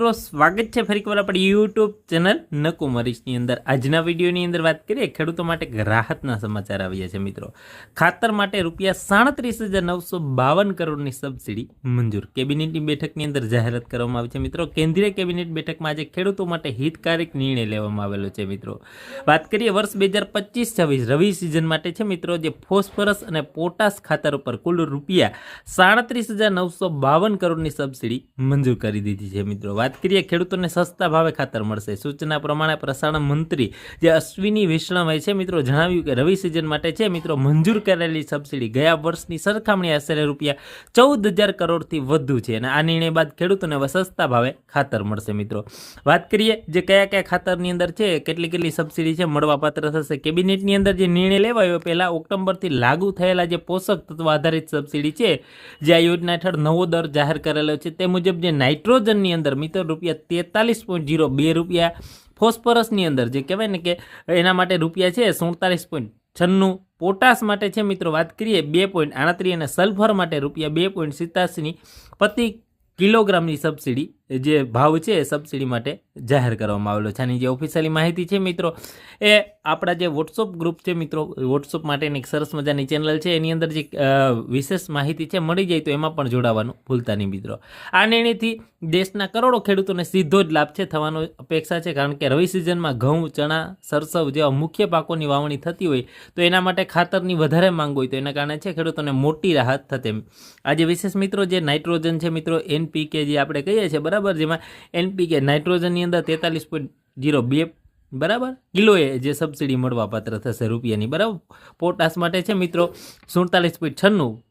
મિત્રો સ્વાગત છે ફરી એકવાર આપણી યુટ્યુબ ચેનલ નકુમરીશની અંદર. આજના વિડીયોની અંદર વાત કરીએ, ખેડૂતો માટે રાહતના સમાચાર આવ્યા છે મિત્રો. ખાતર માટે રૂપિયા સાડત્રીસ હજાર નવસો બાવન કરોડની સબસિડી મંજૂર. કેબિનેટની બેઠકની અંદર જાહેરાત કરવામાં આવી છે મિત્રો. કેન્દ્રીય કેબિનેટ બેઠકમાં આજે ખેડૂતો માટે હિતકારક નિર્ણય લેવામાં આવેલો છે મિત્રો. વાત કરીએ, વર્ષ બે હજાર પચીસ છવ્વીસ રવિ સિઝન માટે છે મિત્રો, જે ફોસ્ફરસ અને પોટાસ ખાતર ઉપર કુલ રૂપિયા સાડત્રીસ હજાર નવસો બાવન કરોડની સબસિડી મંજૂર કરી દીધી છે મિત્રો. વાત કરીએ, ખેડૂતોને સસ્તા ભાવે ખાતર મળશે. સૂચના પ્રમાણે પ્રસારણ મંત્રી જે અશ્વિની વિશ્રામય છે, મિત્રો જણાવ્યું કે રવિ સિઝન માટે છે, મિત્રો મંજૂર કરેલી સબસિડી ગયા વર્ષની સરખામણી આશરે રૂપિયા ચૌદ હજાર કરોડથી વધુ છે અને આ નિર્ણય બાદ ખેડૂતોને સસ્તા ભાવે ખાતર મળશે, મિત્રો. વાત કરીએ જે કયા કયા ખાતરની અંદર છે, કેટલી કેટલી સબસિડી છે, મળવાપાત્ર થશે. કેબિનેટની અંદર જે નિર્ણય લેવાયો પહેલાં ઓક્ટોબરથી લાગુ થયેલા જે પોષક તત્વ આધારિત સબસિડી છે, જે આ યોજના હેઠળ નવો દર જાહેર કરેલો છે, તે મુજબ જે નાઇટ્રોજનની અંદર, મિત્રો રૂપિયા તેતાલીસ પોઈન્ટ જીરો બે રૂપિયા ફોસ્ફરસની અંદર, જે કહેવાય ને કે એના માટે રૂપિયા છે સુડતાલીસ પોઈન્ટ છન્નું. પોટાશ માટે છે મિત્રો વાત કરીએ બે પોઈન્ટ આડત્રીસ અને સલ્ફર માટે રૂપિયા બે પોઈન્ટ સિત્તાસીની પ્રતિ કિલોગ્રામની સબસિડી. જે ભાવ છે એ સબસિડી માટે જાહેર કરવામાં આવેલો છે. આની જે ઓફિશિયલી માહિતી છે મિત્રો, એ આપણા જે વોટ્સઅપ ગ્રુપ છે મિત્રો વોટ્સઅપ માટેની એક સરસ મજાની ચેનલ છે. એની અંદર જે વિશેષ માહિતી છે, મળી જાય તો એમાં પણ જોડાવાનું ભૂલતા નહીં મિત્રો. આ નિર્ણયથી દેશના કરોડો ખેડૂતોને સીધો જ લાભ છે, થવાનો અપેક્ષા છે. કારણ કે રવિ સિઝનમાં ઘઉં, ચણા, સરસવ જેવા મુખ્ય પાકોની વાવણી થતી હોય તો એના માટે ખાતરની વધારે માંગ હોય તો એના કારણે છે ખેડૂતોને મોટી રાહત થતે આજે વિશેષ મિત્રો, જે નાઇટ્રોજન છે મિત્રો એનપીકે જે આપણે કહીએ છીએ, બરાબર? જેમાં એનપીકે નાઇટ્રોજનની અંદર તેતાલીસ પોઈન્ટ જીરો બે, બરાબર? કિલોએ જે સબસિડી મળવા પાત્ર થશે રૂપિયાની, બરાબર? પોટાશ માટે છે મિત્રો, સુડતાલીસ પોઈન્ટ છન્નું